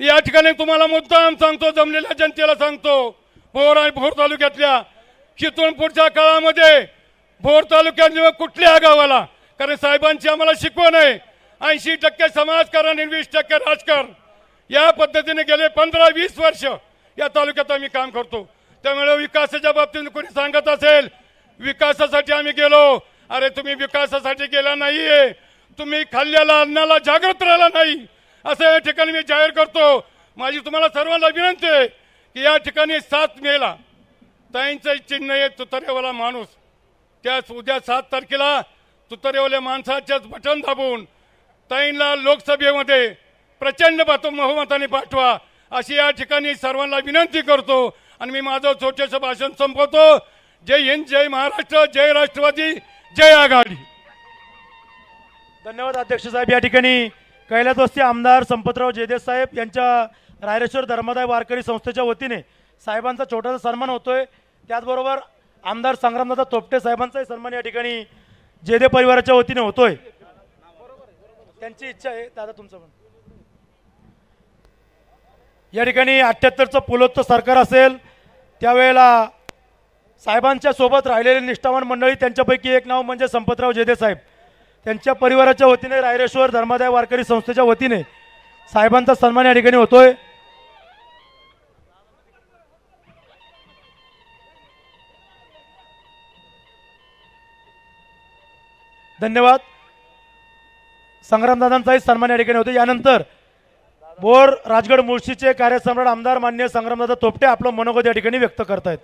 या ठिकाणी तुम्हाला मुद्दाम सांगतो जमलेल्या जनतेला सांगतो. भोर आणि भोर तालुक्यातल्या शितून पुढच्या काळामध्ये भोर तालुक्यात कुठल्या गावाला? कारण साहेबांची आम्हाला शिकवण आहे. ऐंशी टक्के समाजकारण आणि वीस टक्के राजकारण. या पद्धतीने गेले पंधरा वीस वर्ष या तालुक्यात आम्ही काम करतो. त्यामुळे विकासाच्या बाबतीत कोणी सांगत असेल विकासासाठी आम्ही गेलो. अरे तुम्ही विकासासाठी गेला नाहीये. तुम्ही खाल्ल्याला अन्नाला जागृत राहिला नाही. असं या ठिकाणी मी जाहीर करतो. माझी तुम्हाला सर्वांना विनंती आहे की या ठिकाणी सात मेला ताईंचं चिन्ह आहे तुतरेवाला माणूस. त्याच उद्या सात तारखेला तुतरेवाल्या माणसाच्याच बटन दाबून ताईंना लोकसभेमध्ये प्रचंड बत बहुमताने पाठवा अशी या ठिकाणी सर्वांना विनंती करतो आणि मी माझं छोटंसं भाषण संपवतो. जय हिंद जय महाराष्ट्र जय राष्ट्रवादी जय आघाडी. धन्यवाद अध्यक्ष साहेब. या ठिकाणी कैलासवस्ती आमदार संपतराव जयदेव साहेब यांच्या रायरेश्वर धर्मदाय वारकरी संस्थेच्या वतीने साहेबांचा छोटासा सन्मान होतोय. त्याचबरोबर आमदार संग्रामदादा तोपटे साहेबांचाही सन्मान या ठिकाणी जयदेव परिवाराच्या वतीने होतोय. त्यांची इच्छा आहे. दादा तुमचं पण. या ठिकाणी अठ्ठ्याहत्तरचं पुलोत्तर सरकार असेल त्यावेळेला साहेबांच्या सोबत राहिलेले निष्ठावान मंडळी त्यांच्यापैकी एक नाव म्हणजे संपतराव जेदे साहेब. त्यांच्या परिवाराच्या वतीने रायरेश्वर धर्मादाय वारकरी संस्थेच्या वतीने साहेबांचा सन्मान या ठिकाणी होतोय. धन्यवाद. संग्रामदादांचाही सन्मान या ठिकाणी होतो यानंतर बोर राजगड मुळशीचे कार्यसम्राट आमदार मान्य संग्रामदादा तोपटे आपलं मनोगत या ठिकाणी व्यक्त करतायत.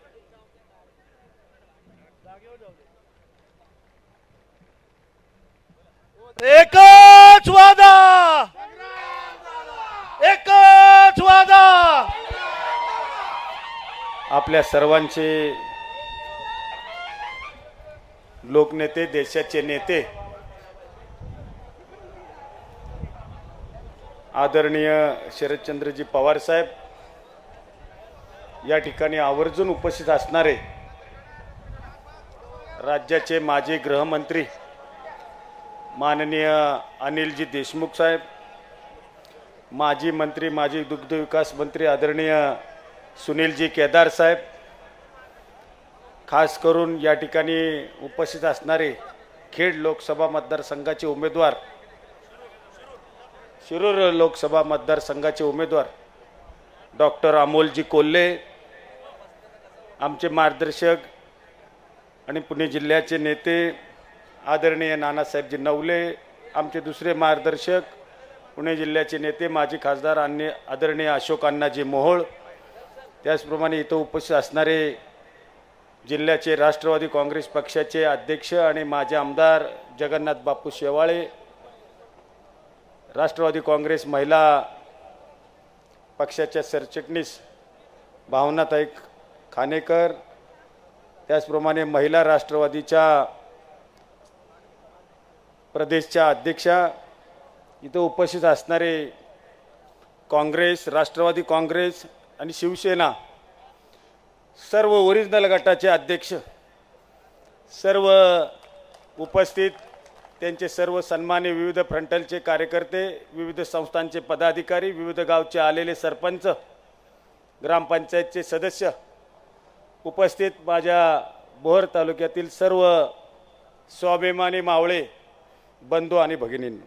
एकच वादा. एकच वादा. आपल्या सर्वांचे लोकनेते देशाचे नेते आदरणीय शरदचंद्रजी पवार साहेब या ठिकाणी आवर्जून उपस्थित असणारे राज्याचे माजी गृहमंत्री माननीय अनिलजी देशमुख साहेब माजी मंत्री माजी दुग्धविकास मंत्री आदरणीय सुनीलजी केदार साहेब खास करून या ठिकाणी उपस्थित असणारे खेड लोकसभा मतदारसंघाचे उमेदवार शिरूर लोकसभा मतदारसंघाचे उमेदवार डॉक्टर अमोलजी कोल्हे आमचे मार्गदर्शक आणि पुणे जिल्ह्याचे नेते आदरणीय नानासाहेबजी नवले आमचे दुसरे मार्गदर्शक पुणे जिल्ह्याचे नेते माजी खासदार अन्य आदरणीय अशोक अण्णाजी मोहोळ त्याचप्रमाणे इथं उपस्थित असणारे जिल्ह्याचे राष्ट्रवादी काँग्रेस पक्षाचे अध्यक्ष आणि माझे आमदार जगन्नाथ बापू शेवाळे राष्ट्रवादी काँग्रेस महिला पक्षाच्या सरचिटणीस भावनाताई खानेकर त्याचप्रमाणे महिला राष्ट्रवादीच्या प्रदेशच्या अध्यक्षा इथं उपस्थित असणारे काँग्रेस राष्ट्रवादी काँग्रेस आणि शिवसेना सर्व ओरिजिनल गटाचे अध्यक्ष सर्व उपस्थित त्यांचे सर्व सन्माने विविध फ्रंटलचे कार्यकर्ते विविध संस्थांचे पदाधिकारी विविध गावचे आलेले सरपंच ग्रामपंचायतचे सदस्य उपस्थित माझ्या बोहर तालुक्यातील सर्व स्वाभिमानी मावळे बंधू आणि भगिनींनो.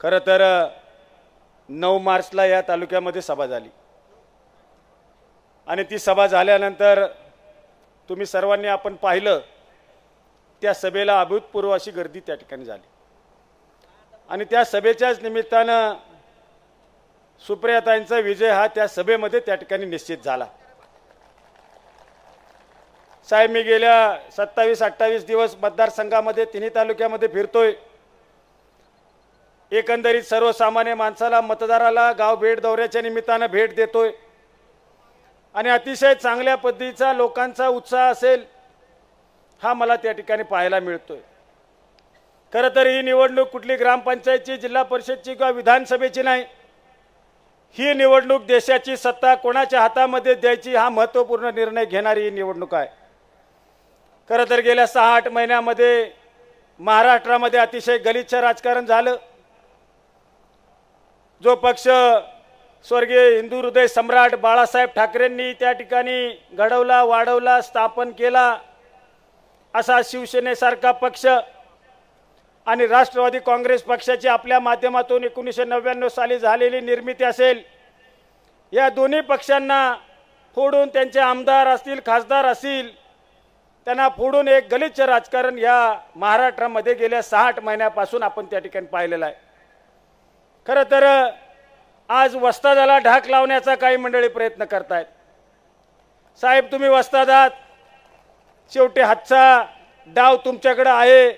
खरं तर नऊ मार्चला या तालुक्यामध्ये सभा झाली. आणि ती सभा झाल्यानंतर तुम्ही सर्वांनी आपण पाहिलं त्या सभेला अभूतपूर्व अशी गर्दी त्या ठिकाणी झाली. आणि त्या सभेच्याच निमित्तानं सुप्रियाताईंचा विजय हा त्या सभेमध्ये त्या ठिकाणी निश्चित झाला. साहेब मी गेल्या सत्तावीस अठ्ठावीस दिवस मतदारसंघामध्ये तिन्ही तालुक्यामध्ये फिरतोय. एकंदरीत सर्वसामान्य माणसाला मतदाराला गाव भेट दौऱ्याच्या निमित्तानं भेट देतोय. आणि अतिशय चांगल्या पद्धतीचा लोकांचा उत्साह असेल हा मला त्या ठिकाणी पाहायला मिळतोय. खरं तर ही निवडणूक कुठली ग्रामपंचायतची जिल्हा परिषदची किंवा विधानसभेची नाही ही निवडणूक देशाची सत्ता कोणाच्या हातामध्ये द्यायची हा महत्त्वपूर्ण निर्णय घेणारी ही निवडणूक आहे. खरं तर गेल्या सहा आठ महिन्यामध्ये महाराष्ट्रामध्ये अतिशय गलिच्छ राजकारण झालं. जो पक्ष स्वर्गीय हिंदू हृदय सम्राट बाळासाहेब ठाकरेंनी त्या ठिकाणी घडवला वाढवला स्थापन केला असा शिवसेनेसारखा पक्ष आणि राष्ट्रवादी काँग्रेस पक्षाची आपल्या माध्यमातून एकोणीसशे नव्याण्णव साली झालेली निर्मिती असेल या दोन्ही पक्षांना फोडून त्यांचे आमदार असतील खासदार असतील त्यांना फोडून एक गलिच्छ राजकारण या महाराष्ट्रामध्ये गेल्या सहा आठ महिन्यापासून आपण त्या ठिकाणी पाहिलेलं आहे. खरं तर आज वस्तादाला ढाक लावण्याचा काही मंडळी प्रयत्न करतायत. साहेब तुम्ही वस्तादात शेवटी हातचा डाव तुमच्याकडं आहे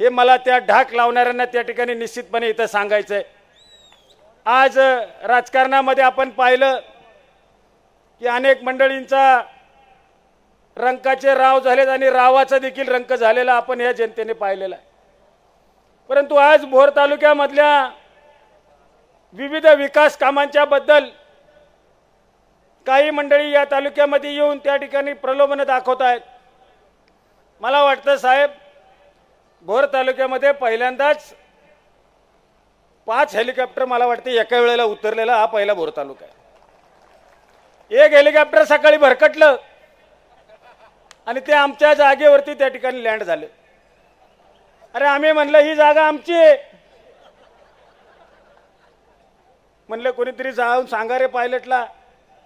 हे मला त्या ढाक लावणाऱ्यांना त्या ठिकाणी निश्चितपणे इथं सांगायचं आहे आज राजकारणामध्ये आपण पाहिलं की अनेक मंडळींचा रंकाचे राव झालेत आणि रावाचा देखील रंक झालेला आपण या जनतेने पाहिलेला आहे. परंतु आज भोर तालुक्यामधल्या विविध विकास कामांच्या बद्दल काही मंडळी या तालुक्यामध्ये येऊन त्या ठिकाणी प्रलोभनं दाखवत आहेत. मला वाटतं साहेब भोर तालुक्यामध्ये पहिल्यांदाच पाच हेलिकॉप्टर मला वाटते एका वेळेला उतरलेला हा पहिला भोर तालुका आहे. एक हेलिकॉप्टर सकाळी भरकटलं आणि ते आमच्या जागेवरती त्या ठिकाणी लँड झाले. अरे आम्ही म्हणलं ही जागा आमची आहे. म्हणलं कोणीतरी जाऊन सांगा रे पायलटला.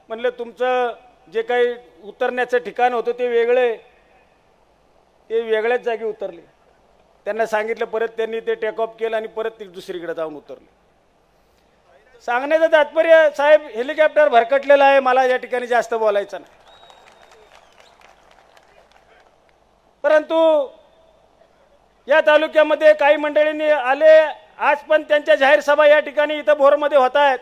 म्हणलं तुमचं जे काही उतरण्याचं ठिकाण होतं ते वेगळे ते वेगळ्याच जागी उतरले. त्यांना सांगितलं परत त्यांनी ते टेक ऑफ केलं आणि परत ते दुसरीकडे जाऊन उतरले. सांगण्याचं तात्पर्य साहेब हेलिकॉप्टर भरकटलेलं आहे मला या ठिकाणी जास्त बोलायचं नाही. परंतु या तालुक्यामध्ये काही मंडळींनी आले. आज पण त्यांच्या जाहीर सभा या ठिकाणी इथं भोरमध्ये होत आहेत.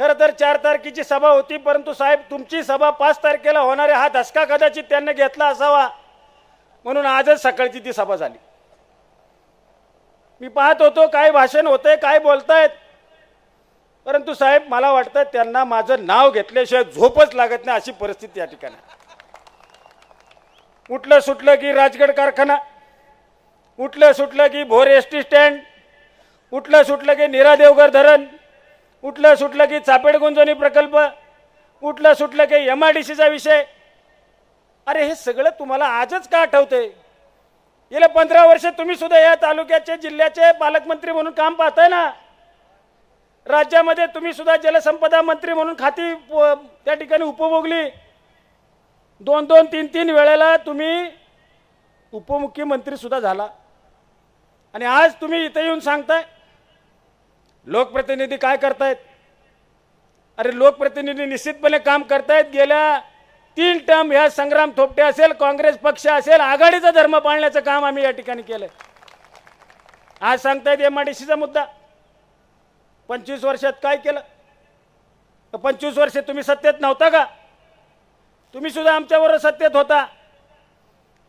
खरं तर चार तारखेची सभा होती परंतु साहेब तुमची सभा पाच तारखेला होणारे हा धसका कदाचित त्यांनी घेतला असावा. म्हणून आजच सकाळची ती सभा झाली. मी पाहत होतो काय भाषण होतंय काय बोलतायत. परंतु साहेब मला वाटतं त्यांना माझं नाव घेतल्याशिवाय झोपच लागत नाही अशी परिस्थिती या ठिकाणी उठलं सुटलं की राजगड कारखाना उठलं सुटलं की भोर एस टी स्टँड उठलं सुटलं की नीरा देवघर धरण उठलं सुटलं की चापेड गुंजवणी प्रकल्प उठलं सुटलं की एम आय डी सीचा विषय. अरे हे सगळं तुम्हाला आजच का आठवतंय? गेल्या पंधरा वर्ष तुम्ही सुद्धा या तालुक्याचे जिल्ह्याचे पालकमंत्री म्हणून काम पाहताय ना? राज्यामध्ये तुम्ही सुद्धा जलसंपदा मंत्री म्हणून खाती प- त्या ठिकाणी उपभोगली. दोन दोन तीन तीन वेळेला तुम्ही उपमुख्यमंत्री सुद्धा झाला. आणि आज तुम्ही इथे येऊन सांगताय लोकप्रतिनिधी काय करतायत? अरे लोकप्रतिनिधी निश्चितपणे काम करतायत. गेल्या तीन टर्म ह्या संग्राम थोपटे असेल काँग्रेस पक्ष असेल आघाडीचा धर्म पाळण्याचं काम आम्ही या ठिकाणी केलंय. आज सांगतायत एम आय डी सीचा मुद्दा. पंचवीस वर्षात काय केलं? पंचवीस वर्ष तुम्ही सत्तेत नव्हता का? तुम्ही सुद्धा आमच्याबरोबर सत्तेत होता.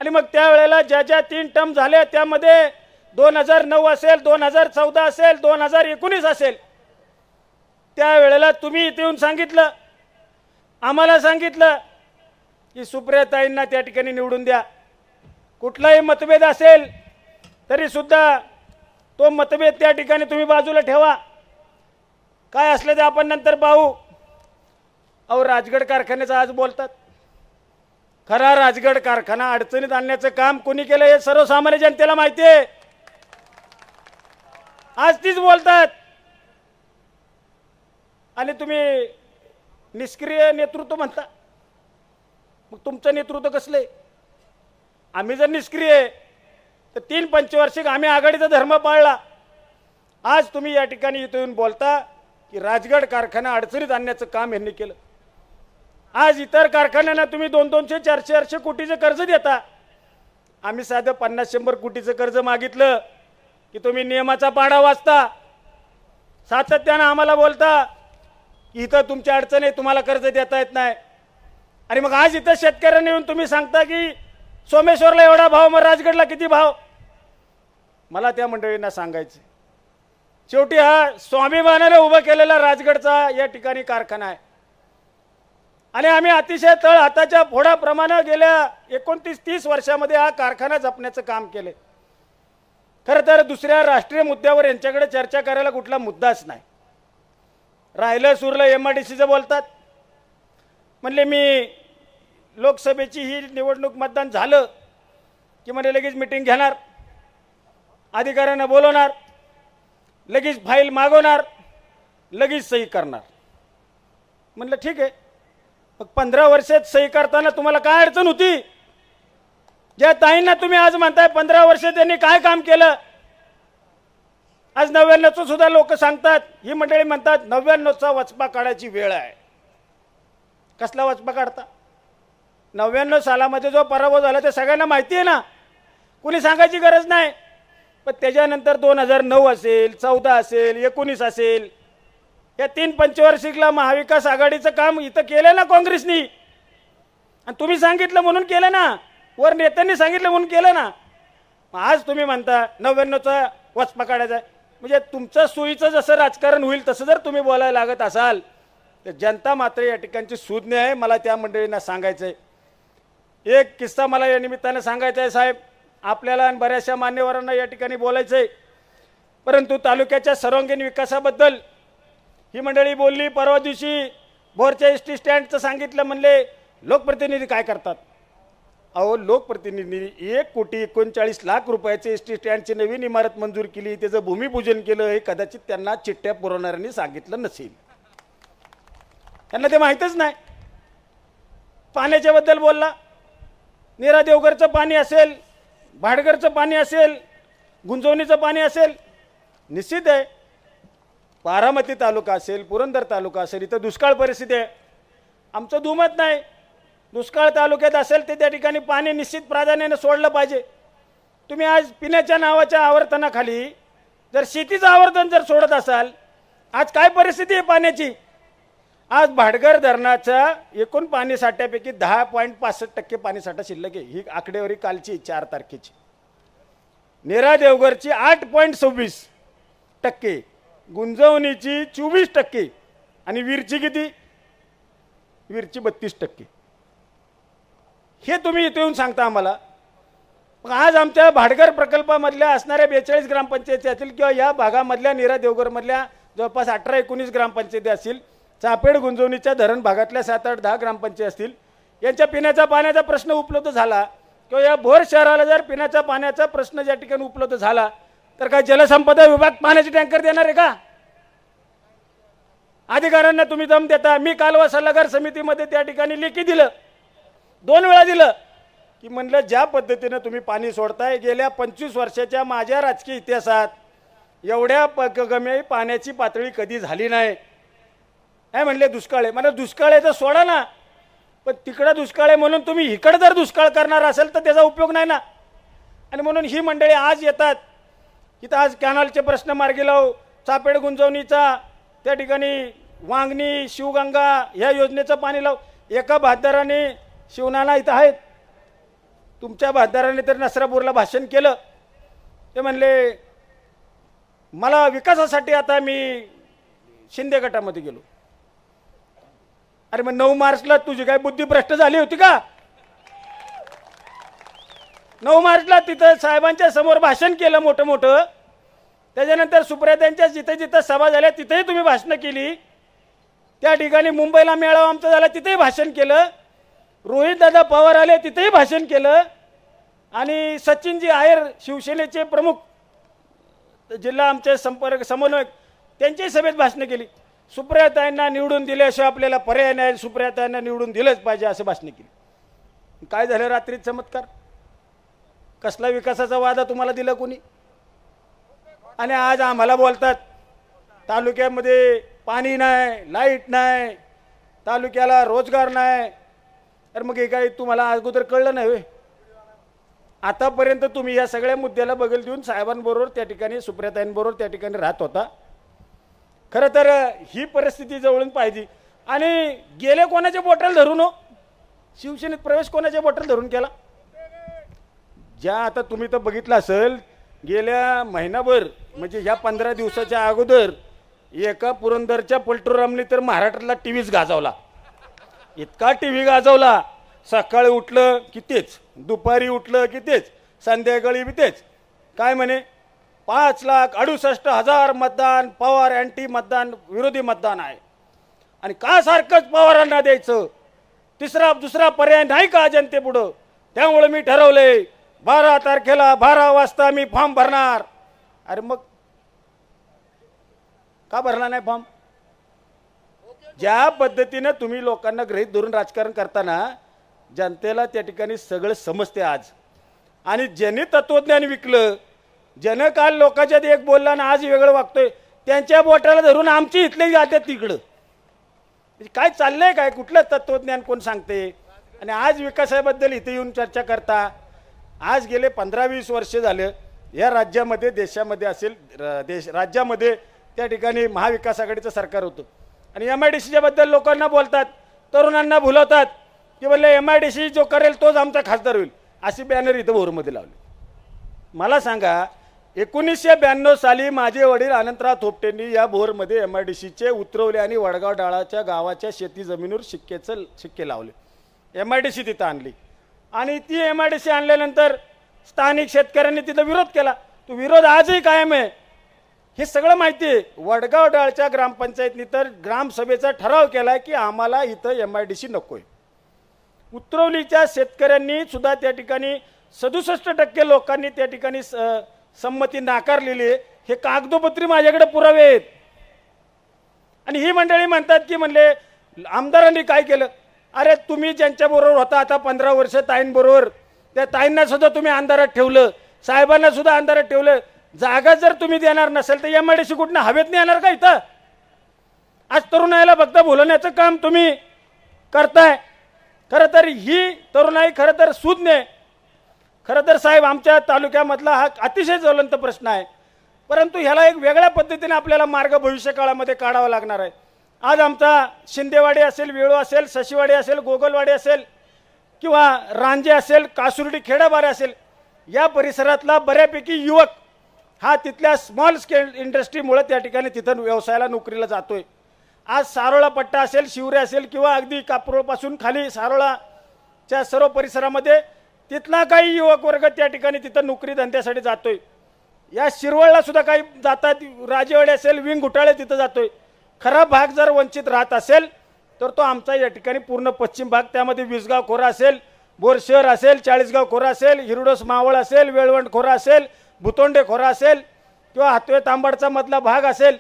आणि मग त्यावेळेला ज्या ज्या तीन टर्म झाल्या त्यामध्ये दोन हजार नऊ असेल दोन हजार चौदा असेल दोन हजार एकोणीस असेल. त्यावेळेला तुम्ही इथे येऊन सांगितलं. आम्हाला सांगितलं की सुप्रियाताईंना त्या ठिकाणी निवडून द्या. कुठलाही मतभेद असेल तरीसुद्धा तो मतभेद त्या ठिकाणी तुम्ही बाजूला ठेवा. काय असलं ते आपण नंतर पाहू. अहो राजगड कारखान्याचं आज बोलतात. खरा राजगड कारखाना अडचणीत आणण्याचं काम कोणी केलं हे सर्वसामान्य जनतेला माहिती आहे. आज तीच बोलतात. आणि तुम्ही निष्क्रिय नेतृत्व म्हणता. मग तुमचं नेतृत्व कसलं? आहे आम्ही जर निष्क्रिय आहे तर तीन पंचवार्षिक आम्ही आघाडीचा धर्म पाळला. आज तुम्ही या ठिकाणी इथं येऊन बोलता की राजगड कारखाना अडचणीत आणण्याचं काम यांनी केलं. आज इतर कारखान्यांना तुम्ही दोन दोनशे चारशे चारशे कोटीचं कर्ज देता. आम्ही साधं पन्नास शंभर कोटीचं कर्ज मागितलं की तुम्ही नियमाचा पाडा वाचता. सातत्यानं आम्हाला बोलता की इथं तुमच्या अडचण आहे तुम्हाला कर्ज देता येत नाही. आणि मग आज इथं शेतकऱ्यांनी येऊन तुम्ही सांगता की सोमेश्वरला एवढा भाव मग राजगडला किती भाव? मला त्या मंडळींना सांगायचं शेवटी हा स्वाभिमानाने उभं केलेला राजगडचा या ठिकाणी कारखाना आहे. आणि आम्ही अतिशय तळ हाताच्या फोडाप्रमाणे गेल्या एकोणतीस तीस वर्षामध्ये हा कारखाना जपण्याचं काम केले खरं तर दुसऱ्या राष्ट्रीय मुद्द्यावर यांच्याकडे चर्चा करायला कुठला मुद्दाच नाही. राहिलं सुरलं एम आय डी सीचं बोलतात. म्हणले मी लोकसभेची ही निवडणूक मतदान झालं की म्हणजे लगेच मिटिंग घेणार अधिकाऱ्यांना बोलवणार लगेच फाईल मागवणार लगेच सही करणार. म्हटलं ठीक आहे. मग पंधरा वर्षात सही करताना तुम्हाला काय अडचण होती? ज्या ताईंना तुम्ही आज म्हणताय पंधरा वर्ष त्यांनी काय काम केलं? आज नव्याण्णवचं सुद्धा लोक सांगतात ही मंडळी म्हणतात नव्याण्णवचा वचपा काढायची वेळ आहे. कसला वचपा काढता? नव्याण्णव सालामध्ये जो पराभव झाला ते सगळ्यांना माहिती आहे ना. कुणी सांगायची गरज नाही. पण त्याच्यानंतर दोन हजार नऊ असेल चौदा असेल एकोणीस असेल या तीन पंचवार्षिकला महाविकास आघाडीचं काम इथं केलं ना काँग्रेसनी. आणि तुम्ही सांगितलं म्हणून केलं ना. वर नेत्यांनी सांगितलं म्हणून केलं ना. आज तुम्ही म्हणता नव्याण्णवचा वच पकडायचा आहे. म्हणजे तुमचं सोयीचं जसं राजकारण होईल तसं जर तुम्ही बोलायला लागत असाल तर जनता मात्र या ठिकाणची सुज्ञ आहे. मला त्या मंडळींना सांगायचं आहे एक किस्सा मला या निमित्तानं सांगायचा आहे साहेब. आपल्याला आणि बऱ्याचशा मान्यवरांना या ठिकाणी बोलायचं आहे परंतु तालुक्याच्या सर्वांगीण विकासाबद्दल ही मंडळी बोलली परवा दिवशी भोरच्या एस टी स्टँडचं सांगितलं म्हणले लोकप्रतिनिधी काय करतात? अहो लोकप्रतिनिधी एक कोटी एकोणचाळीस लाख रुपयाचे एस टी स्टँडची नवीन इमारत मंजूर केली त्याचं भूमिपूजन केलं हे कदाचित त्यांना चिठ्ठ्या पुरवणाऱ्यांनी सांगितलं नसेल. त्यांना ते माहीतच नाही. पाण्याच्याबद्दल बोलला. निरा देवगरचं पाणी असेल भाडगरचं पाणी असेल गुंजवणीचं पाणी असेल निश्चित आहे. बारामती तालुका असेल पुरंदर तालुका असेल इथं दुष्काळ परिस्थिती आहे. आमचं दुमत नाही. दुष्काळ तालुक्यात असेल ते त्या ठिकाणी पाणी निश्चित प्राधान्याने सोडलं पाहिजे. तुम्ही आज पिण्याच्या नावाच्या आवर्तनाखाली जर शेतीचं आवर्तन जर सोडत असाल आज काय परिस्थिती आहे पाण्याची? आज भाडगर धरणाचं एकूण पाणी साठ्यापैकी दहा पॉईंट पासष्ट टक्के पाणी साठा शिल्लक आहे. ही आकडेवारी कालची चार तारखेची. नेरा देवगरची आठ पॉईंट सव्वीस टक्के. गुंजवणीची चोवीस टक्के आणि वीरची किती? वीरची बत्तीस टक्के. हे तुम्ही इथे येऊन सांगता आम्हाला. मग आज आमच्या भाडगर प्रकल्पामधल्या असणाऱ्या बेचाळीस ग्रामपंचायती असतील किंवा या भागामधल्या नीरा देवगरमधल्या जवळपास अठरा एकोणीस ग्रामपंचायती असतील चापेड गुंजवणीच्या धरण भागातल्या सात आठ दहा ग्रामपंचायत असतील यांच्या पिण्याच्या पाण्याचा प्रश्न उपलब्ध झाला किंवा या भोर शहराला जर पिण्याच्या पाण्याचा प्रश्न ज्या ठिकाणी उपलब्ध झाला तर काय जलसंपदा विभाग पाण्याचे टँकर देणार आहे का? अधिकाऱ्यांना तुम्ही दम देता. मी कालवा सल्लागार समितीमध्ये त्या ठिकाणी लेखी दिलं. दोन वेळा दिलं. की म्हणलं ज्या पद्धतीनं तुम्ही पाणी सोडताय गेल्या पंचवीस वर्षाच्या माझ्या राजकीय इतिहासात एवढ्या पगमे पाण्याची पातळी कधी झाली नाही. काय म्हणले दुष्काळ? आहे मला दुष्काळ आहे तर सोडा ना. पण तिकडं दुष्काळ आहे म्हणून तुम्ही इकडं जर दुष्काळ करणार असेल तर त्याचा उपयोग नाही ना. आणि म्हणून ही मंडळी आज येतात. इथं आज कॅनलचे प्रश्न मार्गी लावू. चापेड गुंजवणीचा त्या ठिकाणी वांगणी शिवगंगा ह्या योजनेचं पाणी लाव. एका भातदाराने शिवनाना इथं आहेत. तुमच्या भातदाराने तर नसरापूरला भाषण केलं. ते म्हणले मला विकासासाठी आता मी शिंदे गटामध्ये गेलो. अरे मग नऊ मार्चला तुझी काय बुद्धी भ्रष्ट झाली होती का? नऊ मार्चला तिथं साहेबांच्या समोर भाषण केलं मोठं मोठं. त्याच्यानंतर सुप्रियातांच्या जिथे जिथं सभा झाल्या तिथेही तुम्ही भाषणं केली. त्या ठिकाणी मुंबईला मेळावा आमचा झाला तिथेही भाषण केलं. रोहित दादा पवार आले तिथेही भाषण केलं. आणि सचिनजी आयर शिवसेनेचे प्रमुख जिल्हा आमचे संपर्क समन्वयक त्यांच्याही सभेत भाषणं केली. सुप्रियाताईंना निवडून दिल्याशिवाय आपल्याला पर्याय नाही सुप्रियाताईंना निवडून दिलंच पाहिजे असं भाषणं केली. काय झालं रात्री चमत्कार? कसला विकासाचा वादा तुम्हाला दिला कोणी? आणि आज आम्हाला बोलतात तालुक्यामध्ये पाणी नाही लाइट नाही तालुक्याला रोजगार नाही. तर मग हे काही तुम्हाला अगोदर कळलं नाही आतापर्यंत तुम्ही या सगळ्या मुद्द्याला बगल देऊन साहेबांबरोबर त्या ठिकाणी सुप्रियाताईंबरोबर त्या ठिकाणी राहत होता. खरं तर ही परिस्थिती जवळून पाहिजे. आणि गेले कोणाचे बॉटल धरून हो? शिवसेनेत प्रवेश कोणाच्या बॉटल धरून केला? ज्या आता तुम्ही तर बघितलं असेल गेल्या महिनाभर म्हणजे ह्या पंधरा दिवसाच्या अगोदर एका पुरंदरच्या पलटूरामने तर महाराष्ट्रातला टी व्हीच गाजवला. इतका टी व्ही गाजवला. सकाळी उठलं की तेच दुपारी उठलं की तेच संध्याकाळी बी तेच. काय म्हणे? पाच लाख अडुसष्ट हजार मतदान पवार अँटी मतदान विरोधी मतदान आहे. आणि का सारखंच पवारांना द्यायचं? तिसरा दुसरा पर्याय नाही का जनतेपुढं? त्यामुळे मी ठरवलंय बारा तारखेला बारा वाजता मी फॉर्म भरणार. अरे मग का भरला नाही फॉर्म? ज्या पद्धतीनं तुम्ही लोकांना गृहीत धरून राजकारण करताना जनतेला त्या ठिकाणी सगळं समजते आज. आणि ज्याने तत्वज्ञान विकलं ज्यानं काल लोकांच्यात एक बोलला आणि आज वेगळं वागतोय त्यांच्या बोटाला धरून आमची इथले जाते तिकडं. म्हणजे काय चाललंय काय? कुठलं तत्वज्ञान कोण सांगते? आणि आज विकासाबद्दल इथे येऊन चर्चा करता आज गेले पंधरा वीस वर्ष झालं या राज्यामध्ये देशामध्ये असेल र- देश राज्यामध्ये त्या ठिकाणी महाविकास आघाडीचं सरकार होतं. आणि एम आय डी सीच्याबद्दल लोकांना बोलतात तरुणांना भुलवतात की बोलले एम आय डी सी जो करेल तोच आमचा खासदार होईल अशी बॅनर इथं भोरमध्ये लावली. मला सांगा एकोणीसशे ब्याण्णव साली माझे वडील अनंतराव थोपटेंनी या भोरमध्ये एम आय डी सीचे उतरवले आणि वडगाव डाळाच्या गावाच्या शेती जमिनीवर शिक्केचं शिक्के लावले. एम आय डी सी तिथं आणली. आणि ती एम आय डी सी आणल्यानंतर स्थानिक शेतकऱ्यांनी तिथं विरोध केला. तो विरोध आजही कायम आहे. हे सगळं माहिती आहे वडगाव डाळच्या ग्रामपंचायतनी तर ग्रामसभेचा ठराव केला की आम्हाला इथं एम आय डी सी नको आहे उतरवलीच्या शेतकऱ्यांनी सुद्धा त्या ठिकाणी सदुसष्ट टक्के लोकांनी त्या ठिकाणी स- संमती नाकारलेली आहे. हे कागदोपत्री माझ्याकडे पुरावे आहेत. आणि ही मंडळी म्हणतात की म्हणले आमदारांनी काय केलं? अरे तुम्ही ज्यांच्याबरोबर होता आता पंधरा वर्ष ताईंबरोबर त्या ताईंना सुद्धा तुम्ही अंधारात ठेवलं साहेबांना सुद्धा अंधारात ठेवलं. जागा जर तुम्ही देणार नसेल तर एम आय डी सी कुठनं हवेत नाही येणार का इथं? आज तरुणाईला फक्त बोलवण्याचं काम तुम्ही करताय. खरं तर ही तरुणाई खरं तर सुज्ञ खरं तर साहेब आमच्या तालुक्यामधला हा अतिशय ज्वलंत प्रश्न आहे. परंतु ह्याला एक वेगळ्या पद्धतीने आपल्याला मार्ग भविष्य काळामध्ये काढावा लागणार आहे. आज आमचा शिंदेवाडी असेल वेळू असेल सशिवाडी असेल गोगलवाडी असेल किंवा रांजे असेल कासुर्डी खेडाबारे असेल या परिसरातला बऱ्यापैकी युवक हा तिथल्या स्मॉल स्केल इंडस्ट्रीमुळे त्या ठिकाणी तिथं व्यवसायाला नोकरीला जातोय. आज सारोळा पट्टा असेल शिवरे असेल किंवा अगदी कापरोळपासून खाली सारोळाच्या सर्व परिसरामध्ये तिथला काही युवक वर्ग त्या ठिकाणी तिथं नोकरी धंद्यासाठी जातोय. या शिरवळला सुद्धा काही जातात राजेवाडी असेल विंग घुटाळे तिथं जातोय. खरा भाग जर वंचित राहत असेल तर तो आमचा या ठिकाणी पूर्ण पश्चिम भाग त्यामध्ये विसगाव खोरा असेल बोर शहर असेल चाळीसगाव खोरा असेल हिरडोस मावळ असेल वेळवंट खोरा असेल भुतोंडे खोरा असेल किंवा हातवे तांबाडचा मधला भाग असेल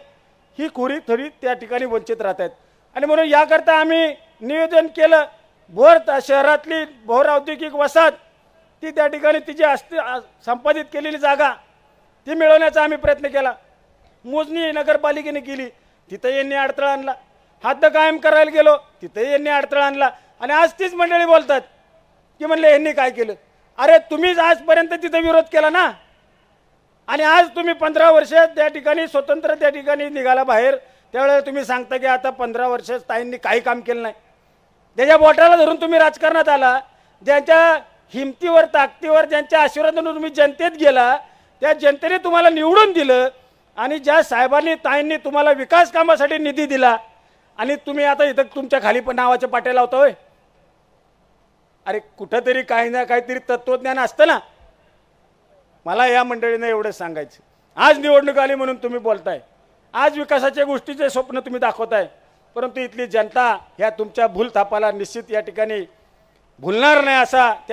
ही खोरी थोडी त्या ठिकाणी वंचित राहत आहेत. आणि म्हणून याकरता आम्ही निवेदन केलं भोर शहरातली भोर औद्योगिक वसाहत ती त्या ठिकाणी तिची अस्ति संपादित केलेली जागा ती मिळवण्याचा आम्ही प्रयत्न केला. मोजणी नगरपालिकेने केली. तिथं यांनी अडथळा आणला. हद्द कायम करायला गेलो तिथं यांनी अडथळा आणला. आणि आज तीच मंडळी बोलतात की म्हणले यांनी काय केलं? अरे तुम्हीच आजपर्यंत तिथं विरोध केला ना? आणि आज तुम्ही पंधरा वर्ष त्या ठिकाणी स्वतंत्र त्या ठिकाणी निघाला बाहेर त्यावेळेला तुम्ही सांगता की आता पंधरा वर्ष ताईंनी काही काम केलं नाही. त्याच्या बोटाला धरून तुम्ही राजकारणात आला ज्यांच्या हिमतीवर ताकदीवर ज्यांच्या आशीर्वादानं तुम्ही जनतेत गेला त्या जनतेने तुम्हाला निवडून दिलं आणि ज्या साहेबांनी ताईंनी तुम्हाला विकास कामासाठी निधी दिला आणि तुम्ही आता इथं तुमच्या खाली पण नावाच्या पाट्या लावता होय. अरे कुठंतरी काही ना काहीतरी तत्वज्ञान असतं ना. मला या मंडळीनं एवढं सांगायचं. आज निवडणूक आली म्हणून तुम्ही बोलताय. आज विकासाच्या गोष्टीचे स्वप्न तुम्ही दाखवताय. परंतु इथली जनता ह्या तुमच्या भूल थापाला निश्चित या ठिकाणी भुलणार नाही असा